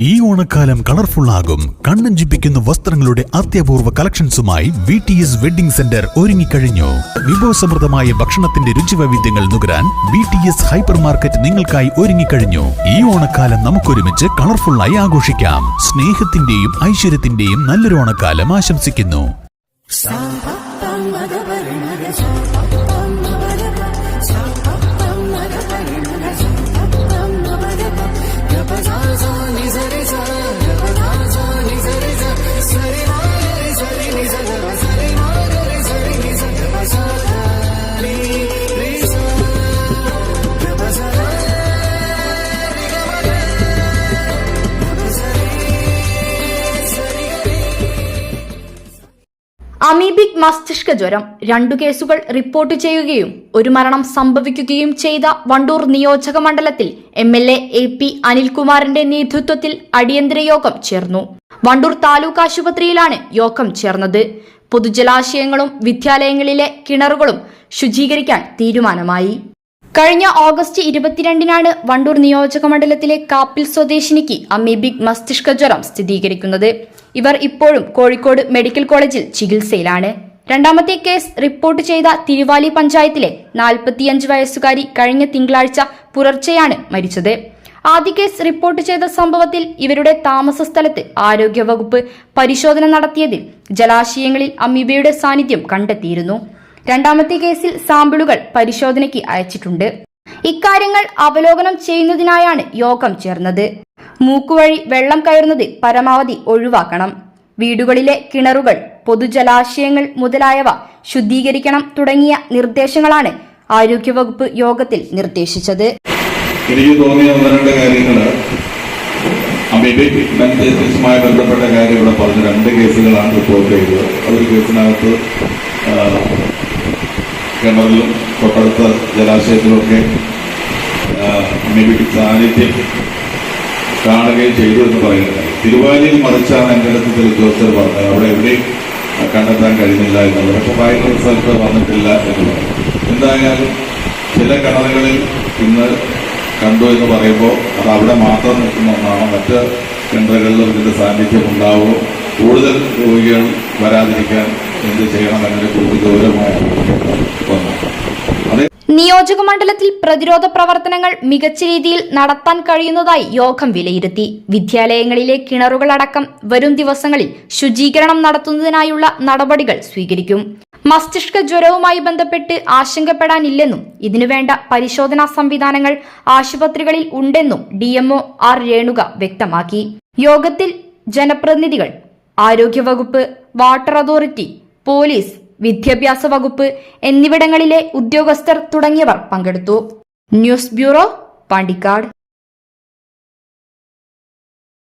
ഈ ഓണക്കാലം കളർഫുൾ ആകും. കണ്ണഞ്ചിപ്പിക്കുന്ന വസ്ത്രങ്ങളുടെ അത്യപൂർവ കളക്ഷൻസുമായി V T S wedding centre ഒരുങ്ങിക്കഴിഞ്ഞു. വിഭവസമൃദ്ധമായ ഭക്ഷണത്തിന്റെ രുചിവൈവിധ്യങ്ങൾ നുകരാൻ V T S hyper market നിങ്ങൾക്കായി ഒരുങ്ങിക്കഴിഞ്ഞു. ഈ ഓണക്കാലം നമുക്കൊരുമിച്ച് കളർഫുള്ളായി ആഘോഷിക്കാം. സ്നേഹത്തിന്റെയും ഐശ്വര്യത്തിന്റെയും നല്ലൊരു ഓണക്കാലം ആശംസിക്കുന്നു. അമീബിക് മസ്തിഷ്ക ജ്വരം. രണ്ടു കേസുകൾ റിപ്പോർട്ട് ചെയ്യുകയും ഒരു മരണം സംഭവിക്കുകയും ചെയ്ത വണ്ടൂർ നിയോജക മണ്ഡലത്തിൽ M L A A P അനിൽകുമാറിന്റെ നേതൃത്വത്തിൽ അടിയന്തര യോഗം ചേർന്നു. വണ്ടൂർ താലൂക്ക് ആശുപത്രിയിലാണ് യോഗം ചേർന്നത്. പൊതുജലാശയങ്ങളും വിദ്യാലയങ്ങളിലെ കിണറുകളും ശുചീകരിക്കാൻ തീരുമാനമായി. കഴിഞ്ഞ ഓഗസ്റ്റ് ഇരുപത്തിരണ്ടിനാണ് വണ്ടൂർ നിയോജക മണ്ഡലത്തിലെ കാപ്പിൽ സ്വദേശിനിക്ക് അമീബിക് മസ്തിഷ്ക ജ്വരം സ്ഥിരീകരിക്കുന്നത്. ഇവർ ഇപ്പോഴും കോഴിക്കോട് മെഡിക്കൽ കോളേജിൽ ചികിത്സയിലാണ്. രണ്ടാമത്തെ കേസ് റിപ്പോർട്ട് ചെയ്ത തിരുവാലി പഞ്ചായത്തിലെ നാൽപ്പത്തിയഞ്ച് വയസ്സുകാരി കഴിഞ്ഞ തിങ്കളാഴ്ച പുലർച്ചെയാണ് മരിച്ചത്. ആദ്യ കേസ് റിപ്പോർട്ട് ചെയ്ത സംഭവത്തിൽ ഇവരുടെ താമസ സ്ഥലത്ത് ആരോഗ്യവകുപ്പ് പരിശോധന നടത്തിയതിൽ ജലാശയങ്ങളിൽ അമീബയുടെ സാന്നിധ്യം കണ്ടെത്തിയിരുന്നു. രണ്ടാമത്തെ കേസിൽ സാമ്പിളുകൾ പരിശോധനയ്ക്ക് അയച്ചിട്ടുണ്ട്. ഇക്കാര്യങ്ങൾ അവലോകനം ചെയ്യുന്നതിനായാണ് യോഗം ചേർന്നത്. മൂക്കുവഴി വെള്ളം കയറുന്നത് പരമാവധി ഒഴിവാക്കണം. വീടുകളിലെ കിണറുകൾ പൊതുജലാശയങ്ങൾ മുതലായവ ശുദ്ധീകരിക്കണം തുടങ്ങിയ നിർദ്ദേശങ്ങളാണ് ആരോഗ്യവകുപ്പ് യോഗത്തിൽ നിർദ്ദേശിച്ചത്. എനിക്ക് തോന്നിയ ഒന്ന് രണ്ട് കാര്യങ്ങൾ മെന്റേസുമായി ബന്ധപ്പെട്ട കാര്യം ഇവിടെ പറഞ്ഞ രണ്ട് കേസുകളാണ് റിപ്പോർട്ട് ചെയ്തത്. ഒരു കേസിനകത്ത് കിണറിലും തൊട്ടടുത്ത ജലാശയത്തിലുമൊക്കെ അമീബിക് സാന്നിധ്യം കാണുകയും ചെയ്തു എന്ന് പറയുന്നത്. തിരുവാലിയിൽ മറിച്ചാണ് എന്റെ അടുത്ത് ഉദ്യോഗസ്ഥർ പറഞ്ഞത്. അവിടെ എവിടെയും കണ്ടെത്താൻ കഴിയുന്നില്ല എന്നുള്ളത്. പക്ഷെ ഫൈനൽ റിസൾട്ട് വന്നിട്ടില്ല എന്ന് പറഞ്ഞു എന്തായാലും ചില കിണറുകളിൽ ഇന്ന് കണ്ടു എന്ന് പറയുമ്പോൾ അത് അവിടെ മാത്രം നിൽക്കുന്ന ഒന്നാണ്? മറ്റ് കിണറുകളിലും ഇതിന്റെ സാന്നിധ്യം ഉണ്ടാവുമോ കൂടുതൽ രോഗികൾ വരാതിരിക്കാൻ എന്ത് ചെയ്യണം എന്നതിനെ കുറിച്ച് ഗൗരവമായ നിയോജക മണ്ഡലത്തിൽ പ്രതിരോധ പ്രവർത്തനങ്ങൾ മികച്ച രീതിയിൽ നടത്താൻ കഴിയുന്നതായി യോഗം വിലയിരുത്തി. വിദ്യാലയങ്ങളിലെ കിണറുകളടക്കം വരും ദിവസങ്ങളിൽ ശുചീകരണം നടത്തുന്നതിനായുള്ള നടപടികൾ സ്വീകരിക്കും. മസ്തിഷ്ക ജ്വരവുമായി ബന്ധപ്പെട്ട് ആശങ്കപ്പെടാനില്ലെന്നും ഇതിനുവേണ്ട പരിശോധനാ സംവിധാനങ്ങൾ ആശുപത്രികളിൽ ഉണ്ടെന്നും ഡിഎംഒ ആർ രേണുക വ്യക്തമാക്കി. യോഗത്തിൽ ജനപ്രതിനിധികൾ ആരോഗ്യവകുപ്പ് വാട്ടർ അതോറിറ്റി പോലീസ് വിദ്യാഭ്യാസ വകുപ്പ് എന്നിവിടങ്ങളിലെ ഉദ്യോഗസ്ഥർ തുടങ്ങിയവർ പങ്കെടുത്തു. News bureau Pandikkad.